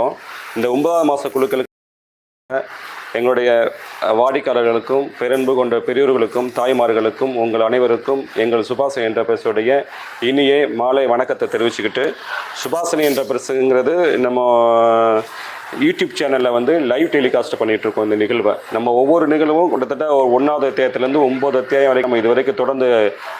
இருக்கோம். இந்த ஒன்பதாம் மாத குழுக்களுக்கு எங்களுடைய வாடிக்கையாளர்களுக்கும் பெரன்பு கொண்ட பெரியோர்களுக்கும் தாய்மார்களுக்கும் உங்கள் அனைவருக்கும் எங்கள் சுபாசனை என்ற பிரசுடைய இனிய மாலை வணக்கத்தை தெரிவிச்சுக்கிட்டு சுபாசனை என்ற பிரசுங்கிறது நம்ம யூடியூப் சேனலில் வந்து லைவ் டெலிகாஸ்ட் பண்ணிகிட்ருக்கோம் இருக்கோம் இந்த நிகழ்வை. நம்ம ஒவ்வொரு நிகழ்வும் கிட்டத்தட்ட ஒரு ஒன்றாவது அத்தியாயத்துலேருந்து ஒம்பது அத்தியாயம் வரைக்கும் நம்ம இது வரைக்கும் தொடர்ந்து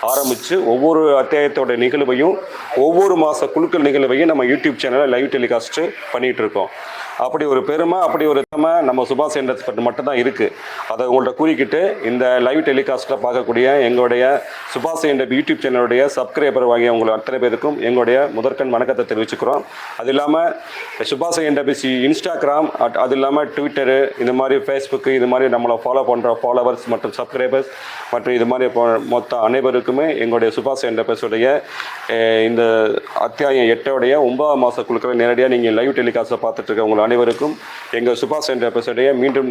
ஆரம்பித்து ஒவ்வொரு அத்தியாயத்தோட நிகழ்வையும் ஒவ்வொரு மாத குழுக்கள் நிகழ்வையும் நம்ம யூடியூப் சேனலில் லைவ் டெலிகாஸ்ட்டு பண்ணிகிட்ருக்கோம் இருக்கோம் அப்படி ஒரு பெருமை அப்படி ஒரு திறமை நம்ம சுபாஷ் என்ற மட்டும்தான் இருக்குது அதை உங்கள்கிட்ட கூறிக்கிட்டு இந்த லைவ் டெலிகாஸ்ட்டில் பார்க்கக்கூடிய எங்களுடைய சுபாஷ் சென்டர் யூடியூப் சேனலுடைய சப்ஸ்கிரைபர் வாங்கிய உங்கள் அத்தனை பேருக்கும் எங்களுடைய முதற்கண் வணக்கத்தை தெரிவிச்சுக்கிறோம். அது இல்லாமல் சுபாஷ் சென்டர் பிசி இன்ஸ்டாகிராம் அட்- அது இல்லாமல் ட்விட்டரு இந்த மாதிரி ஃபேஸ்புக்கு இது மாதிரி நம்மளை ஃபாலோ பண்ணுற ஃபாலோவர்ஸ் மற்றும் சப்ஸ்கிரைபர்ஸ் மற்றும் இது மாதிரி போ- மொத்த அனைவருக்குமே எங்களுடைய சுபாஷ் என்ற பேசுடைய இந்த அத்தியாயம் எட்டோடைய ஒன்பதாம் மாத குழுக்களை நேரடியாக நீங்கள் லைவ் டெலிகாஸ்ட்டை பார்த்துட்டு இருக்க உங்கள் அனைவருக்கும் எங்கள் சுபாஷ் என்ற பேசுடைய மீண்டும்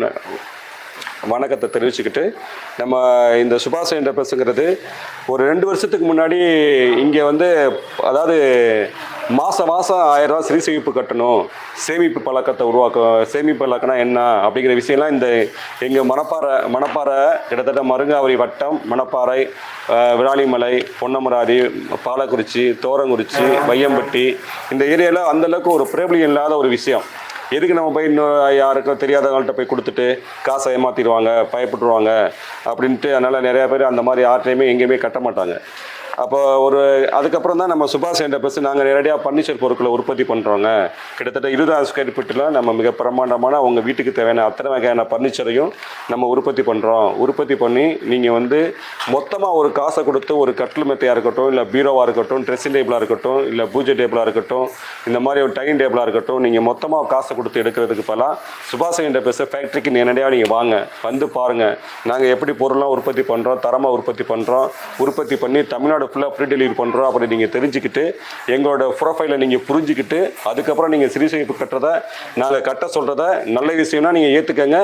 வணக்கத்தை தெரிவிச்சுக்கிட்டு நம்ம இந்த சுபாஷ் என்ற பேசுங்கிறது ஒரு ரெண்டு வருஷத்துக்கு முன்னாடி இங்கே வந்து அதாவது மாதம் மாதம் ஆயிரம் ரூபா ஸ்ரீ சேமிப்பு கட்டணும் சேமிப்பு பழக்கத்தை உருவாக்க சேமிப்பு பழக்கம்னா என்ன அப்படிங்கிற விஷயம்லாம் இந்த எங்கள் மணப்பாறை மணப்பாறை கிட்டத்தட்ட மருங்காவரி வட்டம் மணப்பாறை விராலிமலை பொன்னமராதி பாலக்குறிச்சி தோரங்குறிச்சி வையம்பட்டி இந்த ஏரியாவில் அந்தளவுக்கு ஒரு பிரபலியம் இல்லாத ஒரு விஷயம். எதுக்கு நம்ம போய் இன்னும் யாருக்கும் தெரியாதவங்கள்ட்ட போய் கொடுத்துட்டு காசை ஏமாற்றிடுவாங்க பயப்பட்டுருவாங்க அப்படின்ட்டு அதனால் நிறையா பேர் அந்த மாதிரி யார்ட்டையுமே எங்கேயுமே கட்ட மாட்டாங்க. அப்போ ஒரு அதுக்கப்புறம் தான் நம்ம சுபாஷ் என்ற பஸ் நாங்கள் நேரடியாக பர்னிச்சர் பொருட்களை உற்பத்தி பண்ணுறோங்க கிட்டத்தட்ட இருபதாயிரம் ஸ்கொயர் ஃபீட்டில் நம்ம மிக பிரமாண்டமான உங்கள் வீட்டுக்கு தேவையான அத்தனை வகையான பர்னிச்சரையும் நம்ம உற்பத்தி பண்ணுறோம் உற்பத்தி பண்ணி நீங்கள் வந்து மொத்தமாக ஒரு காசை கொடுத்து ஒரு கட்டில் மெத்தையாக இருக்கட்டும் இல்லை பீரோவாக இருக்கட்டும் ட்ரெஸ்ஸிங் டேபிளாக இருக்கட்டும் இல்லை பூஜை டேபிளாக இருக்கட்டும் இந்த மாதிரி ஒரு டைனிங் டேபிளாக இருக்கட்டும் நீங்கள் மொத்தமாக காசை கொடுத்து எடுக்கிறதுக்கு பலாம் சுபாஷ் என்ற பஸ் ஃபேக்ட்ரிக்கு நேரடியாக நீங்கள் வாங்க. வந்து பாருங்கள் நாங்கள் எப்படி பொருளாக உற்பத்தி பண்ணுறோம் தரமாக உற்பத்தி பண்ணுறோம் உற்பத்தி பண்ணி தமிழ்நாடு ஃபுல்லாக ஃப்ரீ டெலிவரி பண்ணுறோம் அப்படி நீங்கள் தெரிஞ்சுக்கிட்டு எங்களோட ப்ரொஃபைலை நீங்கள் புரிஞ்சுக்கிட்டு அதுக்கப்புறம் நீங்கள் சிறு சேமிப்பு கட்டுறதை நாங்கள் கட்ட சொல்கிறத நல்ல விஷயம்னா நீங்கள் ஏற்றுக்கங்க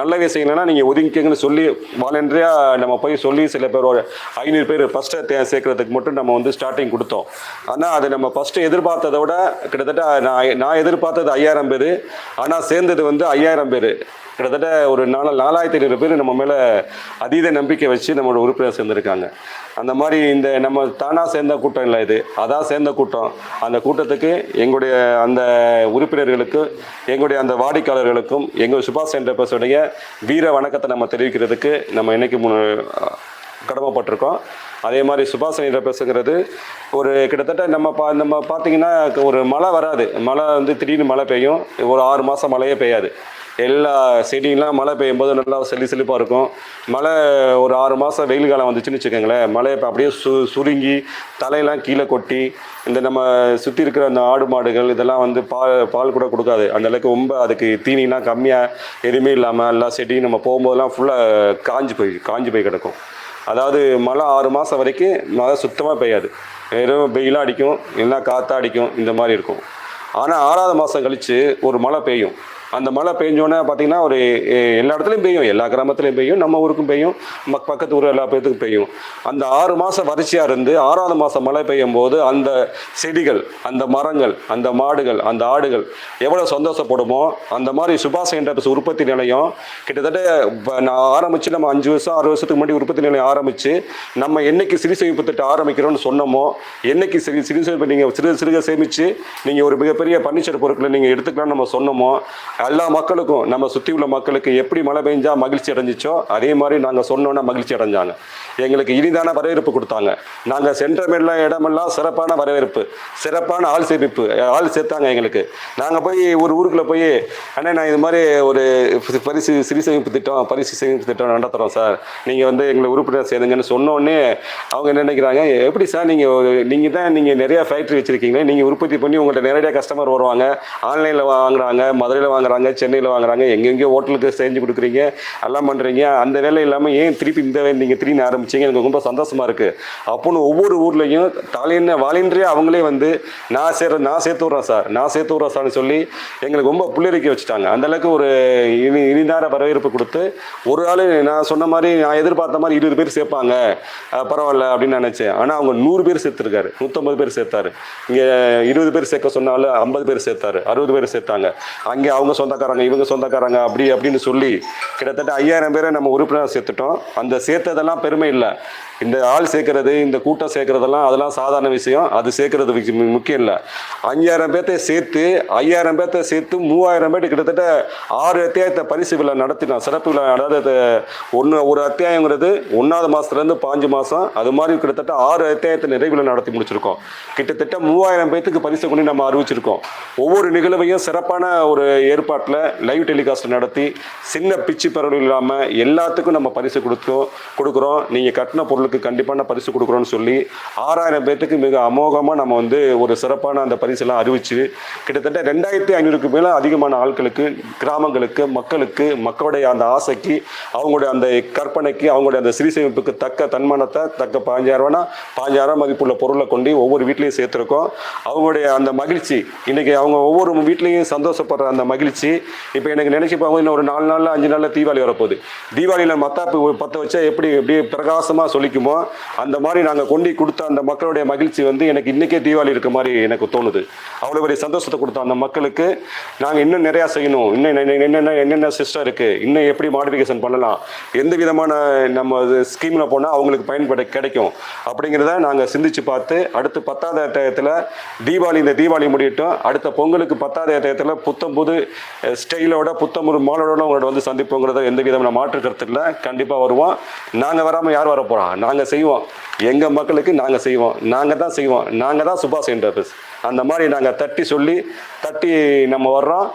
நல்ல விஷயம் இல்லைன்னா நீங்கள் ஒதுங்கிக்கங்கன்னு சொல்லி வாலண்டரியாக நம்ம போய் சொல்லி சில பேர் ஒரு ஐநூறு பேர் ஃபஸ்ட்டு சேர்க்கறதுக்கு மட்டும் நம்ம வந்து ஸ்டார்டிங் கொடுத்தோம். ஆனால் அது நம்ம ஃபஸ்ட்டு எதிர்பார்த்ததை விட கிட்டத்தட்ட நான் நான் எதிர்பார்த்தது ஐயாயிரம் பேர். ஆனால் சேர்ந்தது வந்து ஐயாயிரம் பேர். கிட்டத்தட்ட ஒரு நாலு நாலாயிரத்தி ஐநூறு பேர் நம்ம மேலே அதீத நம்பிக்கை வச்சு நம்மளோட உறுப்பினர் சேர்ந்துருக்காங்க. அந்த மாதிரி இந்த நம்ம தானாக சேர்ந்த கூட்டம் இல்லை இது. அதான் சேர்ந்த கூட்டம். அந்த கூட்டத்துக்கு எங்களுடைய அந்த உறுப்பினர்களுக்கு எங்களுடைய அந்த வாடிக்கையாளர்களுக்கும் எங்கள் சுபாஷ் சென்டர் பஸ்ஸுடைய வீர வணக்கத்தை நம்ம தெரிவிக்கிறதுக்கு நம்ம இன்னைக்கு கடமைப்பட்டிருக்கோம். அதே மாதிரி சுபாஷினி பேசுங்கிறது ஒரு கிட்டத்தட்ட நம்ம பா நம்ம பார்த்தீங்கன்னா ஒரு மழை வராது. மழை வந்து திடீர்னு மழை பெய்யும். ஒரு ஆறு மாதம் மழையே பெய்யாது. எல்லா செடியெலாம் மழை பெய்யும் போது நல்லா செல்லி செழிப்பாக இருக்கும். மழை ஒரு ஆறு மாதம் வெயில் காலம் வந்துச்சுன்னு வச்சுக்கோங்களேன். மழை இப்போ அப்படியே சு சுருங்கி தலையெல்லாம் கீழே கொட்டி இந்த நம்ம சுற்றி இருக்கிற அந்த ஆடு மாடுகள் இதெல்லாம் வந்து பால் பால் கூட கொடுக்காது. அந்தளவுக்கு ரொம்ப அதுக்கு தீனிலாம் கம்மியாக எதுவுமே இல்லாமல் எல்லா செடியும் நம்ம போகும்போதெல்லாம் ஃபுல்லாக காஞ்சு போய் காஞ்சு போய் கிடக்கும். அதாவது மழை ஆறு மாதம் வரைக்கும் மழை சுத்தமாக பெய்யாது. வெறும் வெயிலாக அடிக்கும் இல்லைன்னா காற்றா அடிக்கும் இந்த மாதிரி இருக்கும். ஆனால் ஆறாவது மாதம் கழித்து ஒரு மழை பெய்யும். அந்த மழை பெஞ்சோன்னே பார்த்தீங்கன்னா ஒரு எல்லா இடத்துலையும் பெய்யும். எல்லா கிராமத்துலையும் பெய்யும். நம்ம ஊருக்கும் பெய்யும். மக் பக்கத்து ஊர் எல்லா பேர்த்துக்கும் பெய்யும். அந்த ஆறு மாதம் வறட்சியாக இருந்து ஆறாவது மாதம் மழை பெய்யும் போது அந்த செடிகள் அந்த மரங்கள் அந்த மாடுகள் அந்த ஆடுகள் எவ்வளோ சந்தோஷப்படுமோ அந்த மாதிரி சுபாஷ் என்டர்பிரஸ் உற்பத்தி நிலையம் கிட்டத்தட்ட நான் ஆரம்பித்து நம்ம அஞ்சு வருஷம் ஆறு வருஷத்துக்கு முன்னாடி உற்பத்தி நிலையம் ஆரம்பித்து நம்ம என்னைக்கு சிறு சேமிப்பு திட்டம் ஆரம்பிக்கிறோம்னு சொன்னோமோ என்னைக்கு சிறு சிறு சேமிப்பு நீங்கள் சிறு சிறுக சேமித்து நீங்கள் ஒரு மிகப்பெரிய பர்னிச்சர் பொருட்களை நீங்கள் எடுத்துக்கலாம்னு நம்ம சொன்னோமோ எல்லா மக்களுக்கும் நம்ம சுற்றி உள்ள மக்களுக்கு எப்படி மழை பெஞ்சா மகிழ்ச்சி அடைஞ்சிச்சோ அதே மாதிரி நாங்கள் சொன்னோன்னா மகிழ்ச்சி அடைஞ்சாங்க. எங்களுக்கு இனிதான வரவேற்பு கொடுத்தாங்க. நாங்கள் சென்றமெல்லாம் இடமெல்லாம் சிறப்பான வரவேற்பு சிறப்பான ஆள் சேமிப்பு ஆள் சேர்த்தாங்க எங்களுக்கு. நாங்கள் போய் ஒரு ஊருக்குள்ளே போய் அண்ணே நான் இது மாதிரி ஒரு பரிசு சிறு சேமிப்பு திட்டம் பரிசு சேமிப்பு திட்டம் நடத்துகிறோம் சார். நீங்கள் வந்து எங்களை உறுப்பினர் சேருங்கன்னு சொன்னோடனே அவங்க என்ன நினைக்கிறாங்க எப்படி சார் நீங்கள் நீங்கள் தான் நீங்கள் நிறையா ஃபேக்ட்ரி வச்சுருக்கீங்களே நீங்கள் உற்பத்தி பண்ணி உங்கள்கிட்ட நேரடியாக கஸ்டமர் வருவாங்க ஆன்லைனில் வாங்குறாங்க மதுரையில் வாங்குறாங்க வாங்குறாங்க சென்னையில் வாங்குறாங்க எங்கெங்கேயோ ஹோட்டலுக்கு செஞ்சு கொடுக்குறீங்க எல்லாம் பண்ணுறீங்க அந்த வேலை இல்லாமல் ஏன் திருப்பி இந்த வேலை நீங்கள் திரும்பி ஆரம்பிச்சீங்க? எனக்கு ரொம்ப சந்தோஷமாக இருக்குது அப்போன்னு ஒவ்வொரு ஊர்லேயும் தலையின வாலின்றே அவங்களே வந்து நான் சேர நான் சேர்த்து விட்றேன் சார் நான் சேர்த்து விட்றேன் சார்னு சொல்லி எங்களுக்கு ரொம்ப புள்ளிரிக்க வச்சுட்டாங்க. அந்தளவுக்கு ஒரு இனி இனிதார வரவேற்பு கொடுத்து ஒரு ஆள் நான் சொன்ன மாதிரி நான் எதிர்பார்த்த மாதிரி இருபது பேர் சேர்ப்பாங்க. பரவாயில்ல அப்படின்னு நினச்சேன். ஆனால் அவங்க நூறு பேர் சேர்த்துருக்காரு நூற்றம்பது பேர் சேர்த்தாரு. இங்கே இருபது பேர் சேர்க்க சொன்னாலும் ஐம்பது பேர் சேர்த்தாரு அறுபது பேர் சேர்த்தாங்க. அங்கே அவங்க சொந்தக்காரங்க இவங்க சொந்தக்காரங்க அப்படி அப்படின்னு சொல்லி கிட்டத்தட்ட ஐயாயிரம் பேரை நம்ம உறுப்பினர் சேர்த்துட்டோம். அந்த சேர்த்ததெல்லாம் பெருமை இல்லை. இந்த ஆள் சேர்க்கறது இந்த கூட்டம் சேர்க்கறதெல்லாம் அதெல்லாம் சாதாரண விஷயம். அது சேர்க்கறது முக்கியம் இல்லை. அஞ்சாயிரம் பேர்த்தை சேர்த்து ஐயாயிரம் பேர்த்தை சேர்த்து மூவாயிரம் பேர்த்து கிட்டத்தட்ட ஆறு அத்தியாயத்தை பரிசு விழா நடத்தினோம். சிறப்பு விழா அதாவது ஒன்று ஒரு அத்தியாயங்கிறது ஒன்றாவது மாதத்துலேருந்து பாஞ்சு மாதம் அது மாதிரி கிட்டத்தட்ட ஆறு அத்தியாயத்தை நிறைவில் நடத்தி முடிச்சிருக்கோம். கிட்டத்தட்ட மூவாயிரம் பேர்த்துக்கு பரிசு கொண்டு நம்ம அறிவிச்சிருக்கோம். ஒவ்வொரு நிகழ்வையும் சிறப்பான ஒரு ஏற்பாட்டில் லைவ் டெலிகாஸ்ட் நடத்தி சின்ன பிச்சு பரவல் இல்லாமல் எல்லாத்துக்கும் நம்ம பரிசு கொடுத்தோம் கொடுக்குறோம். நீங்கள் கட்டின பொருளுக்கு கண்டிப்பான பரிசு கொடுக்குறோன்னு சொல்லி ஆறாயிரம் பேர்த்துக்கு மிக அமோகமாக நம்ம வந்து ஒரு சிறப்பான அந்த பரிசெல்லாம் அறிவிச்சு கிட்டத்தட்ட ரெண்டாயிரத்தி ஐநூறுக்கு மேலே அதிகமான ஆட்களுக்கு கிராமங்களுக்கு மக்களுக்கு மக்களுடைய அந்த ஆசைக்கு அவங்களுடைய அந்த கற்பனைக்கு அவங்களுடைய அந்த சிறி சேமிப்புக்கு தக்க தன்மானத்தை தக்க பாஞ்சாயிரம் ரூபானா பாஞ்சாயிரம் மதிப்புள்ள பொருளை கொண்டு ஒவ்வொரு வீட்லேயும் சேர்த்துருக்கோம். அவங்களுடைய அந்த மகிழ்ச்சி இன்னைக்கு அவங்க ஒவ்வொரு வீட்லேயும் சந்தோஷப்படுற அந்த மகிழ்ச்சி இப்போ எனக்கு நினைச்சு பார்க்கும் இன்னும் ஒரு நாலு நாளில் அஞ்சு நாளில் தீபாவளி வரப்போகுது. தீபாவளியில் மத்தாப்பு பற்ற வச்சா எப்படி எப்படி பிரகாசமாக சொல்லிக்குமோ அந்த மாதிரி நாங்கள் கொண்டு கொடுத்த அந்த மக்களுடைய மகிழ்ச்சி வந்து எனக்கு இன்றைக்கே தீபாவளி இருக்க மாதிரி எனக்கு தோணுது. அவ்வளோ பெரிய சந்தோஷத்தை கொடுத்த அந்த மக்களுக்கு நாங்கள் இன்னும் நிறையா செய்யணும். இன்னும் என்ன- என்னென்ன என்னென்ன சிஸ்டம் இருக்குது இன்னும் எப்படி மாடிஃபிகேஷன் பண்ணலாம்? எந்த விதமான நம்ம ஸ்கீமில் போனால் அவங்களுக்கு பயன்பட கிடைக்கும்? அப்படிங்கிறத நாங்கள் சிந்திச்சு பார்த்து அடுத்து பத்தாவது அத்தியாயத்தில் தீபாவளி இந்த தீபாவளி முடியட்டும். அடுத்த பொங்கலுக்கு பத்தாவது அத்தியாயத்தில் புத்தம் புது ஸ்டைலோட புத்தம் மாலோட உங்களோட வந்து சந்திப்போங்கிறத எந்த விதமான மாற்று கருத்து இல்லை. கண்டிப்பாக வருவோம் நாங்கள் வராமல் யார் வர போகிறோம் நாங்கள் செய்வோம். எங்கள் மக்களுக்கு நாங்கள் செய்வோம். நாங்கள் தான் செய்வோம். நாங்கள் தான் சுபாஷ் என்டர்பிரைஸ் அந்த மாதிரி நாங்கள் தட்டி சொல்லி தட்டி நம்ம வர்றோம்.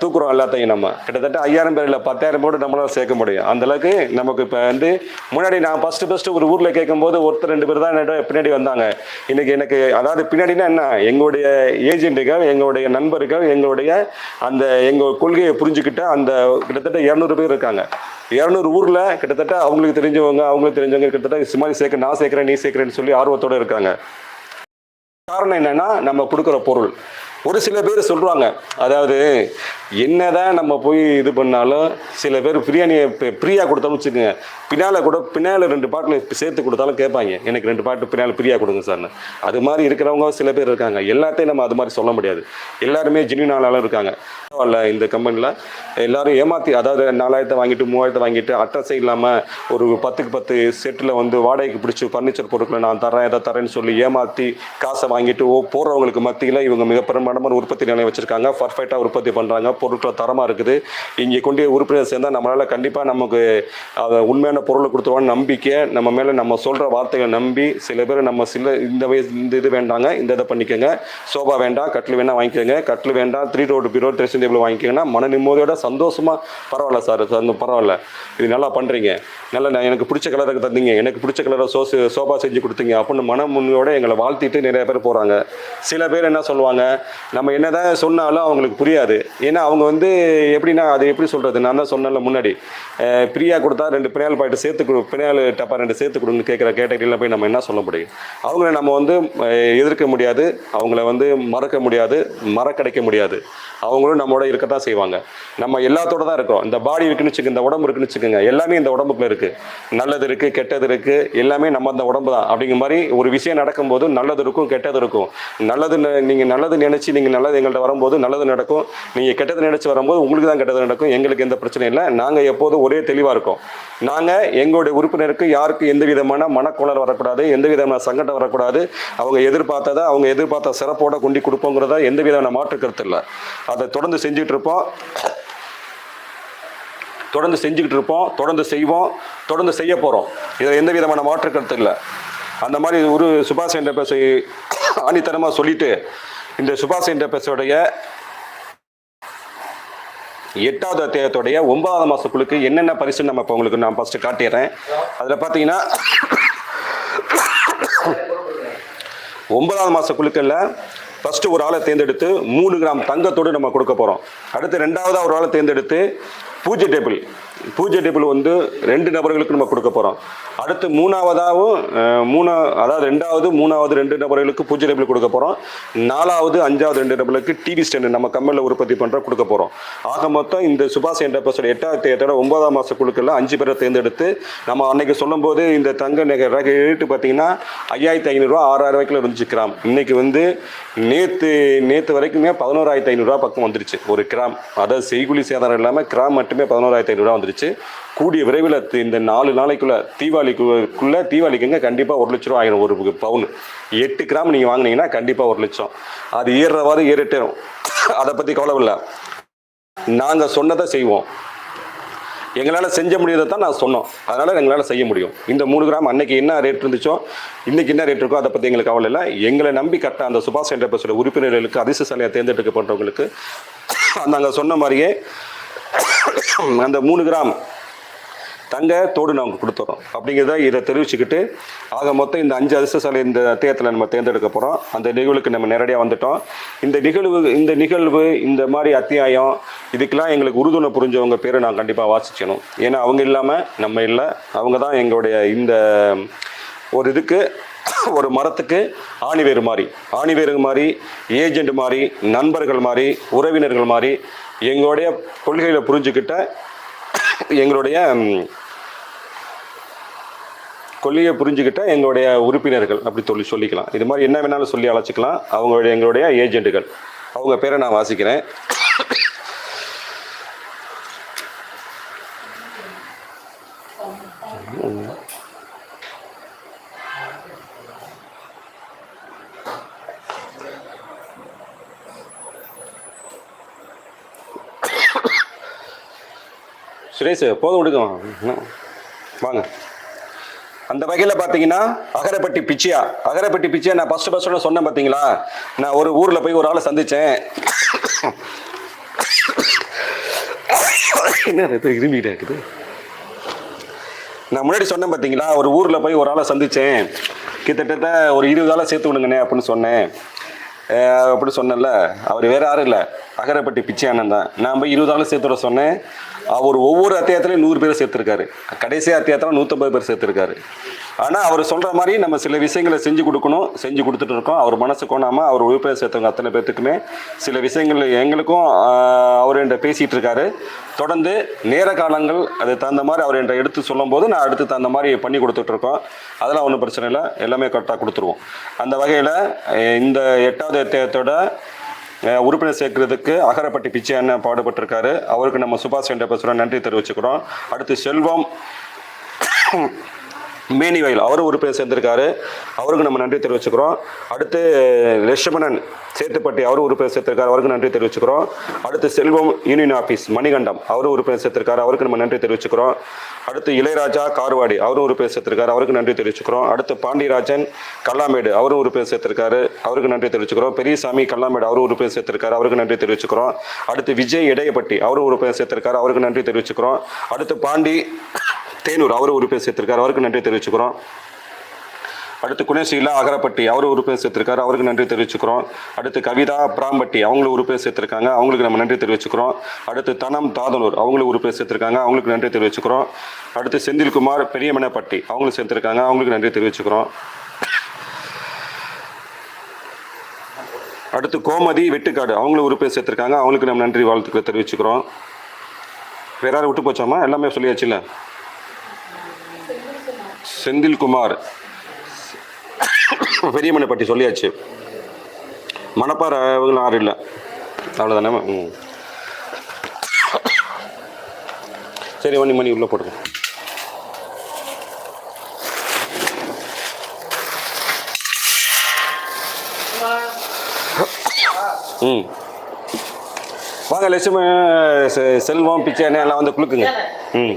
தூக்குறோம் எல்லாத்தையும் நம்ம. கிட்டத்தட்ட ஐயாயிரம் பேர் இல்லை பத்தாயிரம் பேர் நம்மளால் சேர்க்க முடியும். அந்த அளவுக்கு நமக்கு இப்போ வந்து முன்னாடி நான் ஃபஸ்ட்டு ஃபஸ்ட்டு ஒரு ஊரில் கேட்கும்போது ஒருத்தர் ரெண்டு பேர் தான் என்னோட பின்னாடி வந்தாங்க. இன்னைக்கு எனக்கு அதாவது பின்னாடினா என்ன? எங்களுடைய ஏஜென்ட்டுகள் எங்களுடைய நண்பர்கள் எங்களுடைய அந்த எங்கள் கொள்கையை புரிஞ்சுக்கிட்ட அந்த கிட்டத்தட்ட இரநூறு பேர் இருக்காங்க. இரநூறு ஊரில் கிட்டத்தட்ட அவங்களுக்கு தெரிஞ்சவங்க அவங்களுக்கு தெரிஞ்சவங்க கிட்டத்தட்ட இது மாதிரி சேர்க்க நான் சேர்க்குறேன் நீ சேர்க்குறேன்னு சொல்லி ஆர்வத்தோடு இருக்காங்க. காரணம் என்னன்னா நம்ம கொடுக்குற பொருள். ஒரு சில பேர் சொல்கிறாங்க அதாவது என்னதான் நம்ம போய் இது பண்ணாலும் சில பேர் பிரியாணியை ஃப்ரீயாக கொடுத்தாலும் வச்சுக்கோங்க. பின்னால் கூட பின்னால் ரெண்டு பாட்டில் சேர்த்து கொடுத்தாலும் கேட்பாங்க எனக்கு ரெண்டு பாட்டு பின்னால் ஃப்ரீயாக கொடுங்க சார்னு. அது மாதிரி இருக்கிறவங்க சில பேர் இருக்காங்க. எல்லாத்தையும் நம்ம அது மாதிரி சொல்ல முடியாது. எல்லாருமே ஜென்யூனாலும் இருக்காங்க. பரவாயில்ல இந்த கம்பெனியில் எல்லாரும் ஏமாற்றி அதாவது நாலாயிரத்தை வாங்கிட்டு மூவாயிரத்தை வாங்கிட்டு அட்ரஸே இல்லாமல் ஒரு பத்துக்கு பத்து செட்டில் வந்து வாடகைக்கு பிடிச்சி ஃபர்னிச்சர் பொருட்களை நான் தரேன் எதை தரேன்னு சொல்லி ஏமாற்றி காசை வாங்கிட்டு ஓ போகிறவங்களுக்கு மத்தியில் இவங்க மிக பெரும்பாலான உற்பத்தி நிலையம் வச்சுருக்காங்க. பர்ஃபெக்டாக உற்பத்தி பண்ணுறாங்க பொருட்கள் தரமாக இருக்குது. இங்கே கொண்டு உறுப்பினர் சேர்ந்தால் நம்மளால் கண்டிப்பாக நமக்கு அதை உண்மையான பொருளை கொடுத்துருவான்னு நம்பிக்கை நம்ம மேலே நம்ம சொல்கிற வார்த்தைகளை நம்பி சில பேர் நம்ம சில இந்த வயசு இந்த இது வேண்டாங்க இந்த இதை பண்ணிக்கோங்க. சோபா வேண்டாம் கட்டில் வேணால் வாங்கிக்கோங்க. கட்டில் வேண்டாம் three road bureau dressing table வாங்கிக்கிங்கன்னா மன நிம்மதியோட சந்தோஷமாக பரவாயில்ல சார். பரவாயில்ல. இது நல்லா பண்ணுறீங்க நல்லா நான் எனக்கு பிடிச்ச கலருக்கு தந்தீங்க. எனக்கு பிடிச்ச கலரை சோசு சோபா செஞ்சு கொடுத்தீங்க அப்படின்னு மன முன்னோட எங்களை வாழ்த்திட்டு நிறைய பேர் போகிறாங்க சில பேர் என்ன சொல்லுவாங்க நம்ம என்னதான் சொன்னாலும் அவங்களுக்கு புரியாது. ஏன்னா அவங்க வந்து எப்படின்னா அது எப்படி சொல்கிறது நான் தான் சொன்னேன்ல முன்னாடி. ஃப்ரீயாக கொடுத்தா ரெண்டு பிணையால் பாயிட்டு சேர்த்து கொடு பிணையால் டப்பா ரெண்டு சேர்த்து கொடுன்னு கேட்குற கேட்டகரியில் போய் நம்ம என்ன சொல்ல முடியும்? அவங்கள நம்ம வந்து எதிர்க்க முடியாது. அவங்கள வந்து மறக்க முடியாது மறக்கடைக்க முடியாது. அவங்களும் நம்மளோட இருக்கத்தான் செய்வாங்க. நம்ம எல்லாத்தோட தான் இருக்கோம். இந்த பாடி இருக்குன்னு வச்சுக்கோங்க இந்த உடம்பு இருக்குன்னு வச்சுக்கோங்க எல்லாமே இந்த உடம்புக்குள்ள இருக்கு. நல்லது இருக்குது கெட்டது இருக்குது எல்லாமே நம்ம அந்த உடம்பு தான் அப்படிங்கிற மாதிரி ஒரு விஷயம் நடக்கும்போது நல்லது இருக்கும் கெட்டது இருக்கும். நல்லது நீங்கள் நல்லது நினச்சி நீங்கள் நல்லது எங்கள்கிட்ட வரும்போது நல்லது நடக்கும். நீங்கள் கெட்டது நினச்சி வரும்போது உங்களுக்கு தான் கெட்டது நடக்கும். எங்களுக்கு எந்த பிரச்சனையும் இல்லை. நாங்கள் எப்போதும் ஒரே தெளிவாக இருக்கோம். நாங்கள் எங்களுடைய உறுப்பினருக்கு யாருக்கும் எந்த விதமான மனக்குளர் வரக்கூடாது எந்த விதமான சங்கடம் வரக்கூடாது அவங்க எதிர்பார்த்ததை அவங்க எதிர்பார்த்த சிறப்போட கொண்டு கொடுப்போங்கிறத எந்த விதமான மாற்று கருத்து இல்லை. அதை தொடர்ந்து செஞ்சுட்டு இருப்போம். தொடர்ந்து செஞ்சுக்கிட்டு இருப்போம். தொடர்ந்து செய்வோம். தொடர்ந்து செய்ய போகிறோம் இதில் எந்த விதமான மாற்று கருத்து இல்லை. அந்த மாதிரி ஒரு சுபாஷ் என்ற ஆணித்தனமாக சொல்லிட்டு இந்த சுபாஷ் என்ற பேசோடைய எட்டாவது அத்தியாயத்துடைய ஒன்பதாவது மாதக்குழுக்கு என்னென்ன பரிசு நம்ம இப்போ உங்களுக்கு நான் ஃபஸ்ட்டு காட்டிடுறேன். அதில் பார்த்தீங்கன்னா ஒன்பதாவது மாத குழுக்களில் ஃபஸ்ட்டு ஒரு ஆளை தேர்ந்தெடுத்து மூணு கிராம் தங்கத்தோடு நம்ம கொடுக்க போகிறோம் அடுத்து ரெண்டாவதாக ஒரு ஆளை தேர்ந்தெடுத்து பூஜை டேபிள் பூஜை டேபிள் வந்து ரெண்டு நபர்களுக்கு நம்ம கொடுக்க போகிறோம் அடுத்து மூணாவதாகவும் அஹ், மூணா அதாவது ரெண்டாவது மூணாவது ரெண்டு நபர்களுக்கு பூஜை டேபிள் கொடுக்க போகிறோம் நாலாவது அஞ்சாவது ரெண்டு நபர்களுக்கு டிவி ஸ்டாண்டு நம்ம கம்மலில் உற்பத்தி பண்ணுற கொடுக்க போகிறோம் ஆக மொத்தம் இந்த சுபாஷ் என்டர்பிரைஸோட எட்டாயிரத்தி எட்டோட ஒன்பதாம் மாத குழுக்களில் அஞ்சு பேரை தேர்ந்தெடுத்து நம்ம அன்னைக்கு சொல்லும்போது இந்த தங்க நகை ரேட்டு பார்த்தீங்கன்னா ஐயாயிரத்தி ஐநூறுரூவா ஆறாயிரம் ரூபாய்க்குள்ள இருந்துச்சு கிராம் இன்னைக்கு வந்து நேற்று நேற்று வரைக்குமே பதினோராயிரத்தி ஐநூறுரூவா பக்கம் வந்துருச்சு ஒரு கிராம். அதாவது செய்குலி சேதாரம் இல்லாமல் கிராம் மட்டுமே பதினோராயிரத்தி ஐநூறுரூவா வந்துருச்சு. கூடிய விரைவில் இந்த நாலு நாளைக்குள்ள தீபாவளிக்குள்ள தீபாவளிக்குங்க கண்டிப்பாக ஒரு லட்ச ரூபா ஆயிரும். ஒரு பவுன். எட்டு கிராம் நீங்கள் வாங்குனீங்கன்னா கண்டிப்பாக ஒரு லட்சம். அது ஏறுறவாது ஏறிட்டோம் அதை பற்றி கவலை இல்லை நாங்கள் சொன்னதை செய்வோம். எங்களால் செஞ்ச முடியதை தான் நான் சொன்னோம். அதனால் எங்களால் செய்ய முடியும். இந்த மூணு கிராம் அன்னைக்கு என்ன ரேட் இருந்துச்சோ இன்னைக்கு என்ன ரேட் இருக்கோ அதை பற்றி எங்களுக்கு கவலை இல்லை. எங்களை நம்பி கரெக்டாக அந்த சுபாஷ் என்டர்பிரைஸோட உறுப்பினர்களுக்கு அதிர்ஷ்டசாலியாக தேர்ந்தெடுக்கப்படுறவங்களுக்கு நாங்கள் சொன்ன மாதிரியே அந்த மூணு கிராம் தங்க தோடு நாங்கள் கொடுத்துறோம். அப்படிங்கிறத இதை தெரிவிச்சுக்கிட்டு ஆக மொத்தம் இந்த அஞ்சு அதிர்ஷ்டசாலை இந்த அத்தியத்தில் நம்ம தேர்ந்தெடுக்க போகிறோம் அந்த நிகழ்வுக்கு நம்ம நேரடியாக வந்துட்டோம். இந்த நிகழ்வு இந்த நிகழ்வு இந்த மாதிரி அத்தியாயம் இதுக்கெல்லாம் எங்களுக்கு உறுதுணை புரிஞ்சவங்க பேரை நான் கண்டிப்பாக வாசிக்கணும் ஏன்னா அவங்க இல்லாமல் நம்ம இல்லை. அவங்க தான் எங்களுடைய இந்த ஒரு இதுக்கு ஒரு மரத்துக்கு ஆணிவேறு மாதிரி ஆணிவேறு மாதிரி ஏஜென்ட் மாதிரி நண்பர்கள் மாதிரி உறவினர்கள் மாதிரி எங்களுடைய கொள்கைகளை புரிஞ்சுக்கிட்ட எங்களுடைய கொள்கையை புரிஞ்சுக்கிட்ட எங்களுடைய உறுப்பினர்கள் அப்படி சொல்லி சொல்லிக்கலாம். இது மாதிரி என்ன வேணாலும் சொல்லி அழைச்சிக்கலாம். அவங்களுடைய எங்களுடைய ஏஜென்ட்டுகள் அவங்க பேரை நான் வாசிக்கிறேன். சுரேஷ் போதும் விடுங்க. வாங்க. அந்த வகையில் பார்த்தீங்கன்னா அகரப்பட்டி பிச்சியா. அகரப்பட்டி பிச்சியா நான் ஃபஸ்ட்டு ஃபஸ்ட்டு சொன்னேன் பார்த்தீங்களா நான் ஒரு ஊரில் போய் ஒரு ஆளை சந்தித்தேன் என்ன இது? இருமிக்கிட்டே இருக்குது. நான் முன்னாடி சொன்னேன் பார்த்தீங்களா ஒரு ஊரில் போய் ஒரு ஆளை சந்தித்தேன் கிட்டத்தட்ட ஒரு இருபது ஆளை சேர்த்து விடுங்கண்ணே அப்படின்னு சொன்னேன். அப்படின்னு சொன்னேன்ல. அவர் வேறு யாரும் இல்லை. அகரப்பட்டி பிச்சை அண்ணன் தான். நான் போய் இருபது ஆளை சேர்த்து விட சொன்னேன். அவர் ஒவ்வொரு அத்தியாயத்திலையும் நூறு பேர் சேர்த்துருக்காரு. கடைசி அத்தியாயத்தில் நூற்றம்பது பேர் சேர்த்துருக்காரு. ஆனால் அவர் சொல்கிற மாதிரி நம்ம சில விஷயங்களை செஞ்சு கொடுக்கணும் செஞ்சு கொடுத்துட்டு இருக்கோம். அவர் மனசு கோணாமல் அவர் உறுப்பினர் சேர்த்தவங்க அத்தனை பேர்த்துக்குமே சில விஷயங்கள் எங்களுக்கும் அவர் என்ற பேசிகிட்டு இருக்காரு. தொடர்ந்து நேர காலங்கள் அது தகுந்த மாதிரி அவர் என்ற எடுத்து சொல்லும்போது நான் அடுத்து தகுந்த மாதிரி பண்ணி கொடுத்துட்ருக்கோம் அதெல்லாம் ஒன்றும் பிரச்சனை இல்லை. எல்லாமே கரெக்டாக கொடுத்துருவோம். அந்த வகையில் இந்த எட்டாவது அத்தியாயத்தோட உறுப்பினர் சேர்க்கறதுக்கு அகரப்பட்டி பிச்சை அண்ணன் பாடுபட்டிருக்காரு. அவருக்கு நம்ம சுபாஷ் என்ற பேசுகிறோம் நன்றி தெரிவிச்சுக்கிறோம். அடுத்து செல்வம். மேனி வயல். அவரும் உறுப்பினர் சேர்ந்திருக்காரு. அவருக்கு நம்ம நன்றி தெரிவிச்சுக்கிறோம். அடுத்து லட்சுமணன் சேத்துப்பட்டி அவரும் உறுப்பினர் சேர்த்திருக்காரு. அவருக்கு நன்றி தெரிவிச்சுக்கிறோம். அடுத்து செல்வம் யூனியன் ஆஃபீஸ் மணிகண்டம் அவரும் உறுப்பினர் சேர்த்திருக்காரு. அவருக்கு நம்ம நன்றி தெரிவிச்சுக்கிறோம். அடுத்து இளையராஜா கார்வாடி அவரும் உறுப்பினர் சேர்த்திருக்காரு. அவருக்கு நன்றி தெரிவிச்சுக்கிறோம். அடுத்து பாண்டியராஜன் கல்லாமேடு அவரும் உறுப்பினர் சேர்த்திருக்காரு. அவருக்கு நன்றி தெரிவிச்சுக்கிறோம். பெரியசாமி கல்லாமேடு அவரும் உறுப்பினர் சேர்த்திருக்காரு. அவருக்கு நன்றி தெரிவிச்சுக்கிறோம். அடுத்து விஜய் இடையப்பட்டி அவரும் உறுப்பினர் சேர்த்திருக்காரு. அவருக்கு நன்றி தெரிவிச்சுக்கிறோம். அடுத்து பாண்டி தேனூர் அவர் உறுப்பினர் சேர்த்திருக்காரு. அவருக்கு நன்றி தெரிவிச்சுக்கிறோம். அடுத்து குணேஷீலா அகரப்பட்டி அவர் உறுப்பினர் சேர்த்திருக்காரு. அவருக்கு நன்றி தெரிவிச்சுக்கிறோம். அடுத்து கவிதா பிராம்பட்டி அவங்களும் உறுப்பினர் சேர்த்திருக்காங்க. அவங்களுக்கு நம்ம நன்றி தெரிவிச்சுக்கிறோம். அடுத்து தனம் தாதனூர் அவங்களும் உறுப்பினர் சேர்த்திருக்காங்க. அவங்களுக்கு நன்றி தெரிவிச்சுக்கிறோம். அடுத்து செந்தில்குமார் பெரியமனப்பட்டி அவங்களும் சேர்த்திருக்காங்க. அவங்களுக்கு நன்றி தெரிவிச்சுக்கிறோம். அடுத்து கோமதி வெட்டுக்காடு அவங்களும் உறுப்பினர் சேர்த்திருக்காங்க. அவங்களுக்கு நம்ம நன்றி வாழ்த்துக்களை தெரிவிச்சுக்கிறோம். வேற யாரும் விட்டு போச்சாமா? எல்லாமே சொல்லியாச்சுல்ல? செந்தில்குமார். பெரியமனை பற்றி சொல்லியாச்சு. மணப்பாறை அவங்க யாரும் இல்லை. அவ்வளோதானே ம். சரி மணி மணி உள்ளே போடுங்க ம். வாங்க லட்சுமி செ- செல்வம் பிச்சை எல்லாம் வந்து குளுக்குங்க ம்.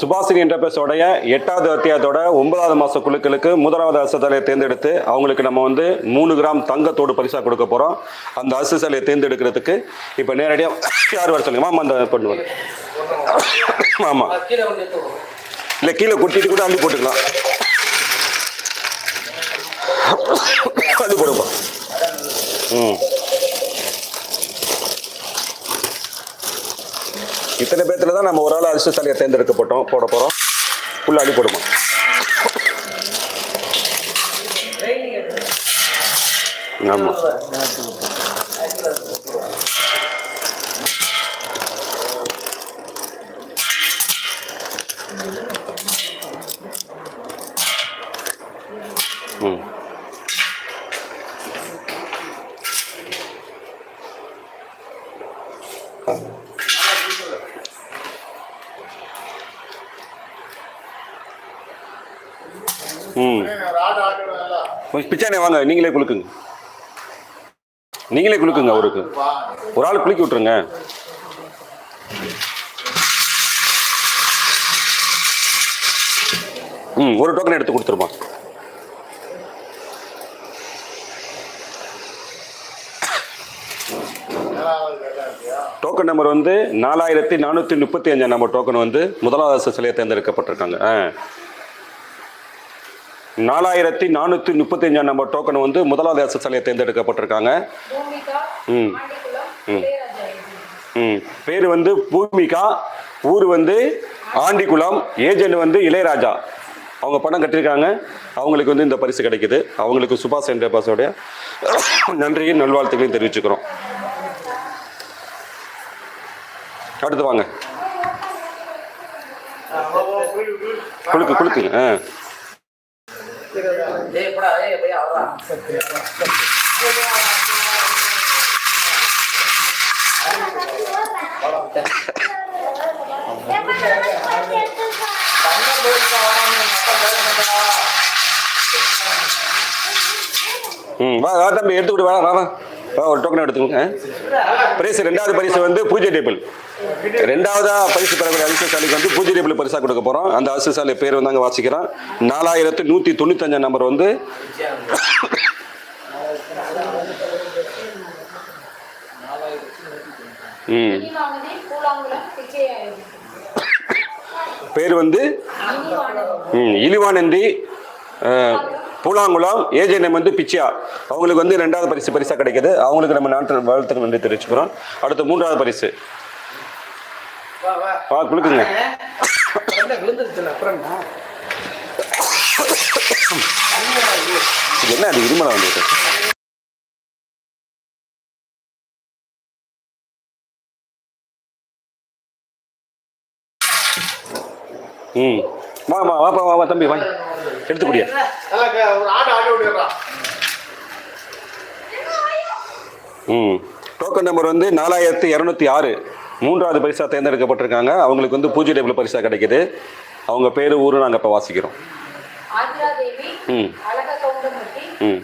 சுபாசினி என்டர்பிரைஸோடைய எட்டாவது அத்தியாயத்தோட ஒன்பதாவது மாத குழுக்களுக்கு முதலாவது அரசுசாலையை தேர்ந்தெடுத்து அவங்களுக்கு நம்ம வந்து மூணு கிராம் தங்கத்தோடு பரிசாக கொடுக்க போகிறோம் அந்த அரசுசாலையை தேர்ந்தெடுக்கிறதுக்கு இப்போ நேரடியாக யார் வர சொல்லுங்க? மாமா அந்த பண்ணுவாங்க ஆமாம் கொண்டு இல்லை கீழே கொட்டிட்டு கூட அள்ளி போட்டுக்கலாம். அள்ளி போடுப்பா ம். இத்தனை பேர்த்துல தான் நம்ம ஒரு ஆள் அரிசி தலையை தேர்ந்தெடுக்கப்பட்டோம் போட போகிறோம் உள்ள அடி போடுமா? ஆமாம் பிச்சானே வாங்க நீங்களே குலுக்குங்க. நீங்களே குலுக்குங்க அவருக்கு. ஒரு ஆள் குலுக்கி விட்டுருங்க. ம் ஒரு டோக்கன் எடுத்து கொடுத்துருமா. டோக்கன் நம்பர் வந்து நாலாயிரத்தி நானூற்றி முப்பத்தி அஞ்சாம் நம்பர் டோக்கன் வந்து முதலாவது சிலையை தேர்ந்தெடுக்கப்பட்டிருக்காங்க. ஆ. நாலாயிரத்தி நானூற்றி முப்பத்தி அஞ்சாம் நம்பர் டோக்கன் வந்து முதலாவது அரசு சிலையை தேர்ந்தெடுக்கப்பட்டிருக்காங்க. ம். எழுதி. ம். பேர் வந்து பூமிகா ஊர் வந்து ஆண்டிக்குளம் ஏஜென்ட் வந்து இளையராஜா. அவங்க பணம் கட்டியிருக்காங்க. அவங்களுக்கு வந்து இந்த பரிசு கிடைக்குது. அவங்களுக்கு சுபாஷ் என்ற பாஸோடைய நன்றியும் நல்வாழ்த்துக்களையும் தெரிவிச்சுக்கிறோம். அடுத்து வாங்க. குளுக்கு குளுக்குங்க ஆ. டேய், போடா, ஏய், போய் ம் வா தம்பி எடுத்துக்கிட்டு வா வா. ஒரு டோக்கன் எடுத்துக்கோங்க. பரிசு ரெண்டாவது பரிசு வந்து பூஜை டேபிள். ரெண்டாவதா பரிசு பெறக்கூடிய அதிர்ஷ்டசாலிக்கு வந்து பூஜை டேபிள் பரிசாக கொடுக்க போகிறோம் அந்த அதிர்ஷ்டசாலி பேர் வந்து அங்கே வாசிக்கிறோம். நாலாயிரத்து நூற்றி தொண்ணூத்தஞ்சாம் நம்பர் வந்து ம். பேர் வந்து ம் இலிவானந்தி பூலாங்குளம் ஏஜென்ட் நேம் வந்து பிச்சியா. அவங்களுக்கு வந்து ரெண்டாவது பரிசு பரிசாக கிடைக்குது. அவங்களுக்கு நம்ம நாட்டு வாழ்த்துக்கு நன்றி தெரிவிச்சுக்கிறோம். அடுத்து மூன்றாவது பரிசு. வா, வா. வா குளுக்குங்க என்ன? அது இருமலை வந்துட்டு ம். வா வா வாப்பா வா வா தம்பி வாங்க எடுத்துக்கூடியா ம். டோக்கன் நம்பர் வந்து நாலாயிரத்தி இரநூத்தி ஆறு. மூன்றாவது பரிசா தேர்ந்தெடுக்கப்பட்டிருக்காங்க. அவங்களுக்கு வந்து பூஜை டேபிள் பரிசா கிடைக்குது. அவங்க பேர் ஊரு நாங்கள் இப்போ வாசிக்கிறோம். ஆதிரா தேவி ம். ம்.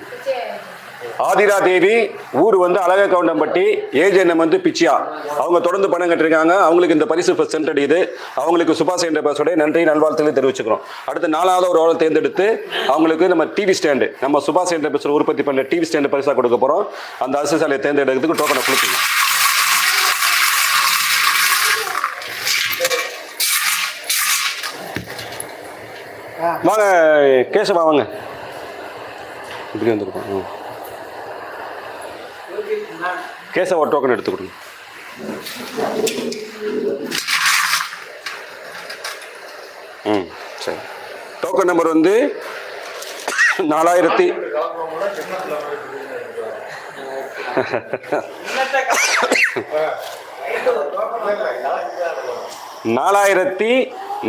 ஆதிரா தேவி ஊர் வந்து அழக கவுண்டம்பட்டி ஏஜென்எம் வந்து பிச்சியா. அவங்க தொடர்ந்து பணம் கட்டிருக்காங்க. அவங்களுக்கு இந்த பரிசு சென்ட் சென்றடையுது அவங்களுக்கு சுபாஷ் என்ற பேசோடைய நன்றி நல்வாழ்த்துக்களை தெரிவிச்சுக்கிறோம். அடுத்து நாலாவது ஒரு ஆளை தேர்ந்தெடுத்து அவங்களுக்கு நம்ம டிவி ஸ்டாண்டு நம்ம சுபாஷ் என்ற பேசுகிற உற்பத்தி பண்ண டிவி ஸ்டாண்டு பரிசாக கொடுக்க போகிறோம் அந்த அரசு சாலையை தேர்ந்தெடுக்கிறதுக்கு டோக்கனை கொடுத்துங்க வாங்க கேசவா வாங்க. இப்படி வந்துருக்கோம். ம். கேசவா டோக்கன் எடுத்து கொடுங்க. ம் சரி. டோக்கன் நம்பர் வந்து நாலாயிரத்தி நாலாயிரத்தி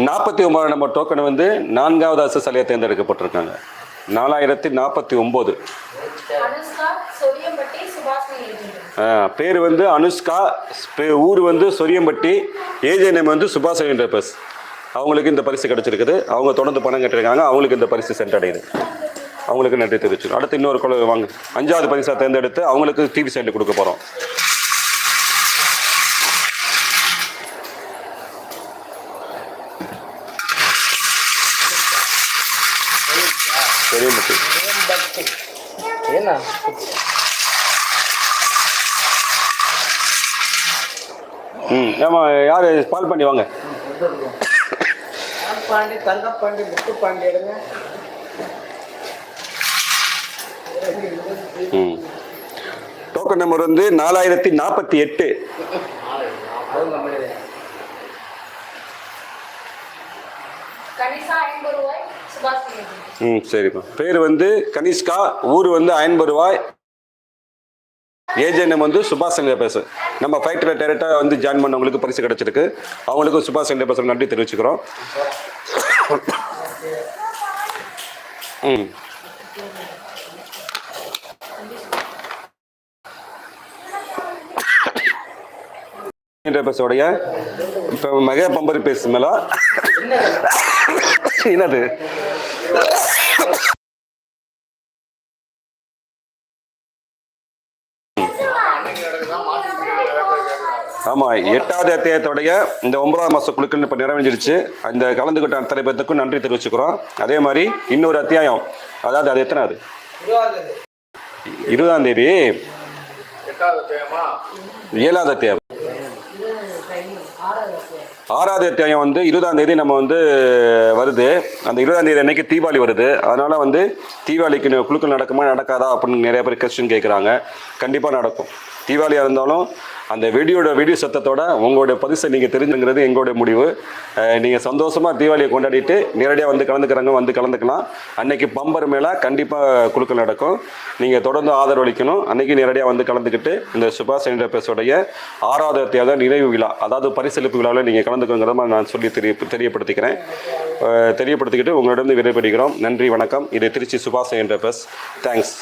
நாற்பத்தி ஒம்பது நம்பர் டோக்கன் வந்து நான்காவது அரசு தேர்ந்தெடுக்கப்பட்டிருக்காங்க. நாலாயிரத்தி நாற்பத்தி ஒம்பது அனுஷ்கா சொரியம்பட்டி சுபாஷினி எழுதி. பேர் வந்து அனுஷ்கா பே- ஊர் வந்து சொரியம்பட்டி ஏஜே நேம் வந்து சுபாஷ் என்டர்பிரஸ் அவங்களுக்கு இந்த பரிசு கிடச்சிருக்குது. அவங்க தொடர்ந்து பணம் கட்டிருக்காங்க அவங்களுக்கு இந்த பரிசு சென்றடையுது அவங்களுக்கு நன்றி தெரிவிச்சிடும் அடுத்து இன்னொரு குழந்தை வாங்க. அஞ்சாவது பரிசாக தேர்ந்தெடுத்து அவங்களுக்கு டிவி சென்ட் கொடுக்க போகிறோம் பெரியம்பட்டி என்ன ம் ஆமாம் யார்? பால் பண்ணி வாங்க. பாண்டி தங்கப்பாண்டி முத்துப்பாண்டி எடுங்க. ம். டோக்கன் நம்பர் வந்து நாலாயிரத்தி நாற்பத்தி எட்டு. ம் சரிப்பா பேர் வந்து கனிஷ்கா ஊர் வந்து ஐம்பது ரூபாய். ஏஜென்ட் வந்து சுபாஷ் சந்திர பேசு. நம்ம ஃபைட்டரில் டேரெக்டாக வந்து ஜாயின் பண்ணவங்களுக்கு பரிசு கிடச்சிருக்கு. அவங்களுக்கும் சுபாஷ் சந்திர பேசுகிற நன்றி தெரிவிச்சுக்கிறோம். ம். பேசோடைய இப்போ மெகா பம்பர் பேசு என்னது? எட்டாவது அத்தியாயத்தோடைய இந்த ஒன்பதாம் மாச குழுக்கள் இப்ப நிறைவடைஞ்சிருச்சு. அந்த கலந்துகிட்ட அத்தனை பேர்த்துக்கும் நன்றி தெரிவிச்சுக்கிறோம். அதே மாதிரி இன்னொரு அத்தியாயம். அதாவது அது எத்தனாவது? இருபது இருபதாம் தேதி. ஏழாவது அத்தியாயம். ஆறாவது அத்தியாயம் வந்து இருபதாம் தேதி நம்ம வந்து வருது. அந்த இருபதாம் தேதி அன்னைக்கு தீபாவளி வருது. அதனால வந்து தீபாவளிக்கு குழுக்கள் நடக்குமா நடக்காதா அப்படின்னு நிறைய பேர் கொஸ்டின் கேட்குறாங்க கண்டிப்பாக நடக்கும். தீபாவளியாக இருந்தாலும் அந்த வீடியோட வீடியோ சத்தத்தோட உங்களுடைய பரிசை நீங்கள் தெரிஞ்சுங்கிறது எங்களுடைய முடிவு. நீங்கள் சந்தோஷமாக தீபாவளியை கொண்டாடிட்டு நேரடியாக வந்து கலந்துக்கிறாங்க வந்து கலந்துக்கலாம். அன்னைக்கு பம்பர் மேலே கண்டிப்பாக குழுக்கள் நடக்கும். நீங்கள் தொடர்ந்து ஆதரவளிக்கணும். அன்னைக்கு நேரடியாக வந்து கலந்துக்கிட்டு இந்த சுபாஷ் சந்திர பேசுடைய ஆறாவது தேவை நிறைவு விழா அதாவது பரிசளிப்பு விழாவில் நீங்கள் கலந்துக்கோங்கிறத மாதிரி நான் சொல்லி தெரிய தெரியப்படுத்திக்கிறேன். தெரியப்படுத்திக்கிட்டு உங்களிடம் விடைபெறுகிறோம். நன்றி வணக்கம். இது திருச்சி சுபாஷ் சந்திர பேஸ். தேங்க்ஸ்.